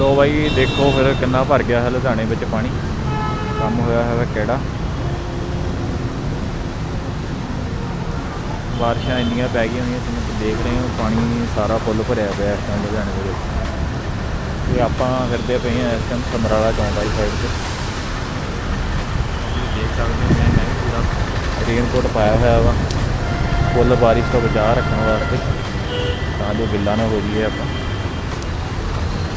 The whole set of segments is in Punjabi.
ਲੋ ਬਾਈ, ਦੇਖੋ ਫਿਰ ਕਿੰਨਾ ਭਰ ਗਿਆ ਹੈ ਲੁਧਿਆਣੇ ਵਿੱਚ ਪਾਣੀ। ਕੰਮ ਹੋਇਆ ਹੈ ਕਿਹੜਾ? ਬਾਰਿਸ਼ਾਂ ਇੰਨੀਆਂ ਪੈ ਗਈਆਂ ਹੋਈਆਂ, ਜਿਵੇਂ ਤੁਸੀਂ ਦੇਖ ਰਹੇ ਹੋ, ਪਾਣੀ ਸਾਰਾ ਫੁੱਲ ਭਰਿਆ ਪਿਆ ਇਸ ਟਾਈਮ ਲੁਧਿਆਣੇ ਦੇ ਵਿੱਚ। ਤੇ ਆਪਾਂ ਫਿਰਦੇ ਪਏ ਹਾਂ ਇਸ ਟਾਈਮ ਸਮਰਾਲਾ ਚੌਂਕ ਵਾਲੀ ਸਾਈਡ ਤੇ। ਦੇਖ ਸਕਦੇ ਹੋ, ਮੈਂ ਮੈਂ ਪੂਰਾ ਰੇਨਕੋਟ ਪਾਇਆ ਹੋਇਆ ਵਾ। ਫੁੱਲ ਬਾਰਿਸ਼ ਤੋਂ ਬਚਾਅ ਰੱਖਣ ਵਾਸਤੇ। ਤਾਂ ਜੋ ਗਿੱਲਾ ਨਾ ਹੋ ਜਾਈਏ ਆਪਾਂ।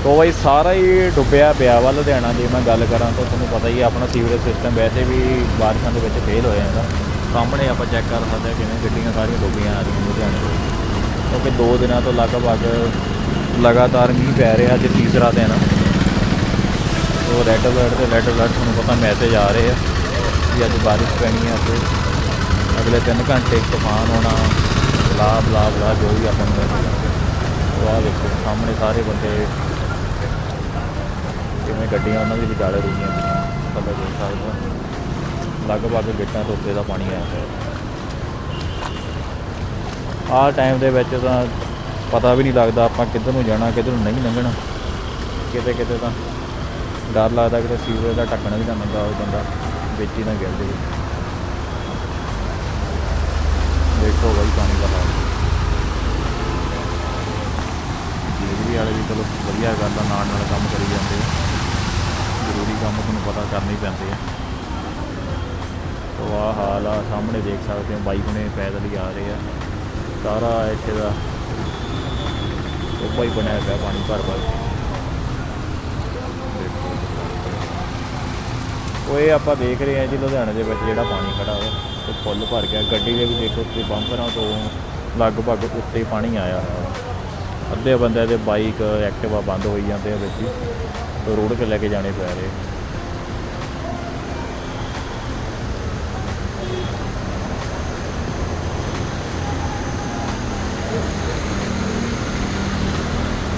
ਤੋ ਬਈ ਸਾਰਾ ਹੀ ਡੁੱਬਿਆ ਪਿਆ ਵਾ ਲੁਧਿਆਣਾ ਜੇ ਮੈਂ ਗੱਲ ਕਰਾਂ ਤਾਂ ਤੁਹਾਨੂੰ ਪਤਾ ਹੀ ਹੈ ਆਪਣਾ ਸੀਵਰੇਜ ਸਿਸਟਮ ਵੈਸੇ ਵੀ ਬਾਰਿਸ਼ਾਂ ਦੇ ਵਿੱਚ ਫੇਲ ਹੋਇਆ ਜਾਂਦਾ ਸਾਹਮਣੇ ਆਪਾਂ ਚੈੱਕ ਕਰ ਸਕਦੇ ਹਾਂ ਕਿਵੇਂ ਗੱਡੀਆਂ ਸਾਰੀਆਂ ਡੁੱਬੀਆਂ ਆ ਰਹੀਆਂ ਲੁਧਿਆਣੇ ਵਿੱਚ ਕਿਉਂਕਿ ਦੋ ਦਿਨਾਂ ਤੋਂ ਲਗਭਗ ਲਗਾਤਾਰ ਮੀਂਹ ਪੈ ਰਿਹਾ ਤੇ ਤੀਸਰਾ ਦਿਨ। ਆ ਉਹ ਰੈੱਡ ਅਲਰਟ ਤੇ ਰੈੱਡ ਅਲਰਟ ਤੁਹਾਨੂੰ ਪਤਾ ਮੈਸੇਜ ਆ ਰਹੇ ਆ ਕਿ ਅੱਜ ਬਾਰਿਸ਼ ਪੈਣੀ ਹੈ ਤੇ ਅਗਲੇ 3 ਘੰਟੇ ਤੂਫਾਨ ਹੋਣਾ, ਬਲਾ ਬਲਾ ਬਲਾ ਜੋ ਵੀ ਆਪਾਂ ਨੂੰ message ਰਹੇ। ਉਹ ਆ ਦੇਖੋ, ਸਾਹਮਣੇ ਸਾਰੇ ਬੰਦੇ ਕਿਵੇਂ ਗੱਡੀਆਂ ਉਹਨਾਂ ਦੀ ਵਿਚਾਲੇ ਰੁਕੀਆਂ ਪਈਆਂ ਥੱਲੇ ਦੇਖ ਸਕਦੇ ਹੋ ਲਗਭਗ ਗੇਟਾਂ ਤੋਂ ਉੱਤੇ ਦਾ ਪਾਣੀ ਆਇਆ ਹੋਇਆ ਆਹ ਟਾਈਮ ਦੇ ਵਿੱਚ ਤਾਂ ਪਤਾ ਵੀ ਨਹੀਂ ਲੱਗਦਾ ਆਪਾਂ ਕਿੱਧਰ ਨੂੰ ਜਾਣਾ, ਕਿੱਧਰ ਨੂੰ ਨਹੀਂ ਲੰਘਣਾ। ਕਿਤੇ ਕਿਤੇ ਤਾਂ ਡਰ ਲੱਗਦਾ ਕਿ ਸੀਵਰੇਜ ਦਾ ਢੱਕਣ ਵੀ ਨਾ ਨੰਗਾ ਹੋ ਜਾਂਦਾ ਵਿੱਚ ਹੀ ਨਾ ਗਿਰ ਜਾਵੇ। ਦੇਖੋ ਬਾਈ ਪਾਣੀ ਦਾ ਹਾਲ। ਬਿਜਲੀ ਵਾਲੇ ਵੀ ਚਲੋ ਵਧੀਆ ਗੱਲ ਆ, ਨਾਲ ਨਾਲ ਕੰਮ ਕਰੀ ਜਾਂਦੇ ਆ। ਜ਼ਰੂਰੀ ਕੰਮ ਤੁਹਾਨੂੰ ਪਤਾ ਕਰਨੇ ਪੈਂਦੇ ਆ। ਤੋ ਆਹ ਹਾਲ ਆ, ਸਾਹਮਣੇ ਦੇਖ ਸਕਦੇ ਹੋ ਬਾਈ ਹੁਣੇ ਪੈਦਲ ਹੀ ਆ ਰਹੇ ਆ। ਸਾਰਾ ਇੱਥੇ ਦਾ ਉੱਪਾ ਹੀ ਬਣਿਆ ਪਿਆ ਪਾਣੀ ਭਰ ਭਰ ਕੇ। ਉਹ ਇਹ ਆਪਾਂ ਦੇਖ ਰਹੇ ਹਾਂ ਜੀ, ਲੁਧਿਆਣੇ ਦੇ ਵਿੱਚ ਜਿਹੜਾ ਪਾਣੀ ਖੜਾ ਹੋਇਆ, ਤੇ ਫੁੱਲ ਭਰ ਗਿਆ। ਗੱਡੀ ਦੇ ਵੀ ਦੇਖੋ ਤੁਸੀਂ ਬੰਪਰਾਂ ਤੋਂ ਲਗਭਗ ਉੱਤੇ ਪਾਣੀ ਆਇਆ ਹੋਇਆ। ਅੱਧੇ ਬੰਦਿਆਂ ਦੇ ਬਾਈਕ ਐਕਟਿਵਾ ਬੰਦ ਹੋਈ ਜਾਂਦੇ ਆ ਵਿੱਚ ਹੀ। ਰੋਡ ਤੇ ਲੈ ਕੇ ਜਾਣੇ ਪੈ ਰਹੇ।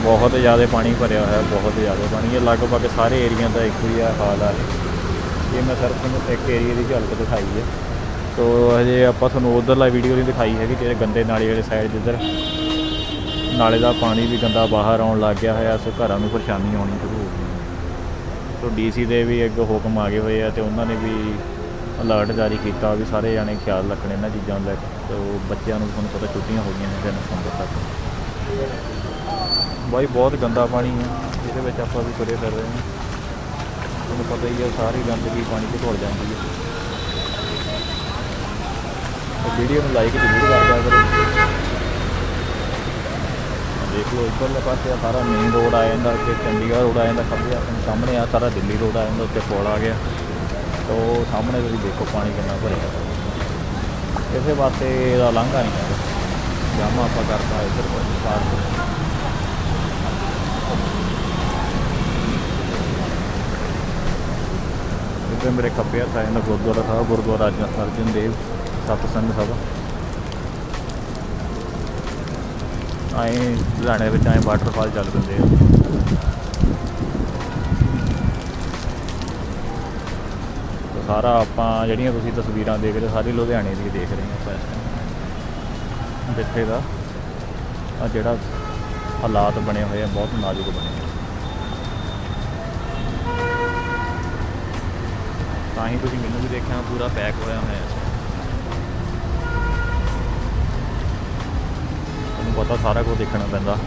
ਬਹੁਤ ਜ਼ਿਆਦਾ ਪਾਣੀ ਭਰਿਆ ਹੋਇਆ, ਬਹੁਤ ਜ਼ਿਆਦਾ ਪਾਣੀ। ਹੈ ਲਗਭਗ ਸਾਰੇ ਏਰੀਆ ਦਾ ਇੱਕੋ ਹੀ ਆ ਹਾਲ ਆ। ਇਹ ਮੈਂ ਸਿਰਫ ਤੁਹਾਨੂੰ ਇੱਕ ਏਰੀਆ ਦੀ ਝਲਕ ਦਿਖਾਈ ਹੈ। ਤੋ ਹਜੇ ਆਪਾਂ ਤੁਹਾਨੂੰ ਉਧਰਲਾ ਵੀਡੀਓ ਨਹੀਂ ਦਿਖਾਈ ਹੈਗੀ, ਜਿਹੜੇ ਗੰਦੇ ਨਾਲੇ ਵਾਲੇ ਸਾਈਡ ਜਿੱਧਰ ਨਾਲੇ ਦਾ ਪਾਣੀ ਵੀ ਗੰਦਾ ਬਾਹਰ ਆਉਣ ਲੱਗ ਗਿਆ ਹੋਇਆ, ਸੋ ਘਰਾਂ ਨੂੰ ਪਰੇਸ਼ਾਨੀ ਆਉਣੀ ਸ਼ੁਰੂ ਹੋ ਗਈ ਡੀਸੀ ਦੇ ਵੀ ਅੱਗੇ ਹੁਕਮ ਆ ਗਏ ਹੋਏ ਆ ਤੇ ਉਹਨਾਂ ਨੇ ਵੀ ਅਲਰਟ ਜਾਰੀ ਕੀਤਾ ਵੀ ਸਾਰੇ ਜਾਣੇ ਖਿਆਲ ਰੱਖਣ ਇਹਨਾਂ ਚੀਜ਼ਾਂ ਦਾ ਤੇ ਉਹ ਬੱਚਿਆਂ ਨੂੰ ਤੁਹਾਨੂੰ ਪਤਾ ਛੁੱਟੀਆਂ ਹੋ ਗਈਆਂ ਨੇ ਤਿੰਨ ਨਵੰਬਰ ਤੱਕ। ਬਾਈ ਬਹੁਤ ਗੰਦਾ ਪਾਣੀ ਹੈ ਇਹਦੇ ਵਿੱਚ ਆਪਾਂ ਵੀ ਤੁਰੇ ਫਿਰ ਰਹੇ ਹਾਂ ਤੁਹਾਨੂੰ ਪਤਾ ਹੀ ਹੈ ਸਾਰੀ ਗੰਦਗੀ ਪਾਣੀ 'ਚ ਘੁਲ ਜਾਂਦੀ ਹੈ ਵੀਡੀਓ ਨੂੰ ਲਾਈਕ ਜ਼ਰੂਰ ਕਰ ਦਿਆ ਕਰੋ। ਦੇਖ ਲਓ, ਇੱਧਰਲੇ ਪਾਸੇ ਆ ਸਾਰਾ ਮੇਨ ਰੋਡ ਆ ਜਾਂਦਾ ਤੇ ਚੰਡੀਗੜ੍ਹ ਰੋਡ ਆ ਜਾਂਦਾ, ਖੱਬੇ ਆਪਣੇ ਸਾਹਮਣੇ ਆ ਸਾਰਾ ਦਿੱਲੀ ਰੋਡ ਆ ਜਾਂਦਾ ਉੱਤੇ ਪੁਲ ਆ ਗਿਆ। ਤੋ ਸਾਹਮਣੇ ਤੁਸੀਂ ਦੇਖੋ ਪਾਣੀ ਕਿੰਨਾ ਭਰਿਆ ਹੋਇਆ। ਕਿਸੇ ਪਾਸੇ ਦਾ ਲੰਘਾ ਨਹੀਂ ਹੈਗਾ। ਜਾਮਾ ਆਪਾਂ ਕਰਤਾ ਇੱਧਰ ਪਾਰ ਇੱਧਰ ਮੇਰੇ ਖੱਬੇ ਹੱਥ ਆ ਜਾਂਦਾ ਗੁਰਦੁਆਰਾ ਸਾਹਿਬ, ਗੁਰਦੁਆਰਾ ਅਰਜਨ ਅਰਜਨ ਦੇਵ, ਸਤਸੰਗ ਸਭਾ। ਆਏ ਲੁਧਿਆਣੇ ਵਿੱਚ ਆਏ ਵਾਟਰਫਾਲ ਚੱਲ ਪੈਂਦੇ ਆ। ਸਾਰਾ ਆਪਾਂ ਜਿਹੜੀਆਂ ਤੁਸੀਂ ਤਸਵੀਰਾਂ ਦੇਖ ਰਹੇ ਹੋ, ਸਾਰੀ ਲੁਧਿਆਣੇ ਦੀ ਦੇਖ ਰਹੇ ਹਾਂ ਇਸ time ਜਿੱਥੇ ਦਾ ਆ ਜਿਹੜਾ ਹਾਲਾਤ ਬਣੇ ਹੋਏ ਆ, ਬਹੁਤ ਨਾਜ਼ੁਕ ਬਣੇ ਆ। ਤਾਂ ਹੀ ਤੁਸੀਂ ਮੈਨੂੰ ਵੀ ਦੇਖਿਆ, ਪੂਰਾ ਪੈਕ ਹੋਇਆ ਹੋਇਆ। ਇਸ ਸਾਰਾ ਕੁਝ ਦੇਖਣਾ ਪੈਂਦਾ।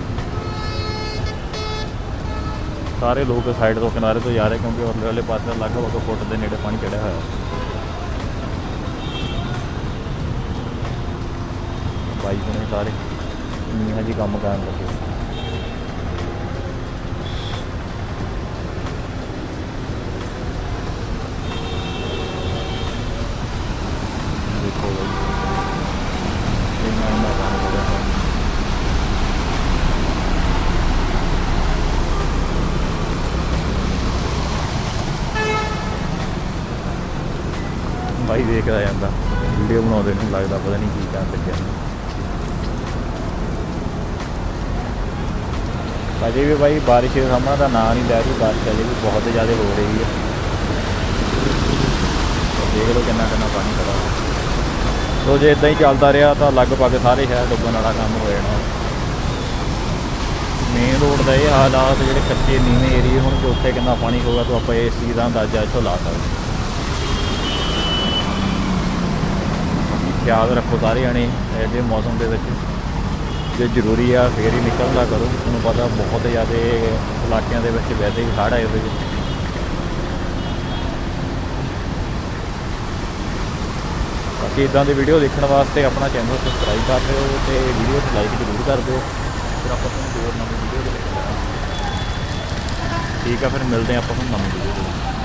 ਸਾਰੇ ਲੋਕ ਸਾਈਡ ਤੋਂ ਕਿਨਾਰੇ ਤੋਂ ਜਾ ਰਹੇ ਕਿਉਂਕਿ ਉਰਲੇ ਵਾਲੇ ਪਾਸੇ ਲਗਭਗ ਫੁੱਟ ਦੇ ਨੇੜੇ ਪਾਣੀ ਚੜਿਆ ਹੋਇਆ। ਬਾਈ ਨੇ ਸਾਰੇ ਮੀਆਂ ਜੀ ਕੰਮ ਕਰਨ ਲੱਗੇ ਦੇਖੋ ਬਾਈ ਇੰਨਾ ਇੰਨਾ ਪਾਣੀ ਚੜਿਆ ਹੋਇਆ ਭਾਈ ਦੇਖਦਾ ਜਾਂਦਾ। ਵੀਡੀਓ ਬਣਾਉਂਦੇ ਨੂੰ ਲੱਗਦਾ ਪਤਾ ਨਹੀਂ ਕੀ ਕਰਨ ਲੱਗਿਆ। ਅਜੇ ਵੀ ਭਾਈ ਬਾਰਿਸ਼ ਦੇ ਸਾਹਮਣਾ ਦਾ ਨਾਂ ਨਹੀਂ ਲੈ ਰਹੀ, ਬਾਰਿਸ਼ ਅਜੇ ਵੀ ਬਹੁਤ ਜ਼ਿਆਦਾ ਹੋ ਰਹੀ ਹੈ। ਦੇਖ ਲਓ ਕਿੰਨਾ ਕਿੰਨਾ ਪਾਣੀ ਖੜਾ ਸੋ ਜੇ ਇਦਾਂ ਹੀ ਚੱਲਦਾ ਰਿਹਾ ਤਾਂ ਲਗਭਗ ਸਾਰੇ ਸ਼ਹਿਰ ਡੁੱਬਣ ਵਾਲਾ ਕੰਮ ਹੋ ਜਾਣਾ। ਮੇਨ ਰੋਡ ਦਾ ਇਹ ਹਾਲਾਤ ਜਿਹੜੇ ਕੱਚੇ ਨੀਵੇਂ ਏਰੀਏ ਹੁਣ ਕਿ ਉੱਥੇ ਕਿੰਨਾ ਪਾਣੀ ਹੋਊਗਾ ਤਾਂ ਆਪਾਂ ਇਸ ਚੀਜ਼ ਦਾ ਅੰਦਾਜ਼ਾ ਇੱਥੋਂ ਲਾ ਸਕਦੇ ਖਿਆਲ ਰੱਖੋ ਸਾਰੇ ਜਣੇ, ਇਹਦੇ ਮੌਸਮ ਦੇ ਵਿੱਚ। ਜੇ ਜ਼ਰੂਰੀ ਆ, ਫੇਰ ਹੀ ਨਿਕਲਦਾ ਕਰੋ। ਤੁਹਾਨੂੰ ਪਤਾ ਬਹੁਤ ਜ਼ਿਆਦਾ ਇਲਾਕਿਆਂ ਦੇ ਵਿੱਚ ਵੈਸੇ ਹੀ ਹੜ੍ਹ ਆਏ ਹੋਏ ਜੀ ਬਾਕੀ ਇਦਾਂ ਦੀ ਵੀਡੀਓ ਦੇਖਣ ਵਾਸਤੇ ਆਪਣਾ ਚੈਨਲ ਸਬਸਕ੍ਰਾਈਬ ਕਰ ਦਿਓ ਤੇ ਵੀਡੀਓ ਨੂੰ ਲਾਈਕ ਜ਼ਰੂਰ ਕਰ ਦਿਓ। ਫਿਰ ਆਪਾਂ ਤੁਹਾਨੂੰ ਹੋਰ ਨਵੀਂ ਵੀਡੀਓ ਦੇ ਵਿੱਚ ਠੀਕ ਆ, ਫਿਰ ਮਿਲਦੇ ਹਾਂ ਆਪਾਂ ਨੂੰ ਨਵੀਂ ਵੀਡੀਓ ਦੇ ਵਿੱਚ।